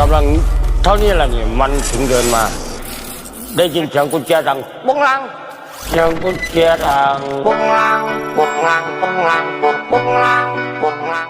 กำลังเท่านี้แหละนี่มันถึงเดินมา ได้ยินเสียงกุญแจดังปุ้งลังเสียงกุญแจดังปุ้งลังปุ้งลังปุ้งลังปุ้งปุ้งลังปุ้งลัง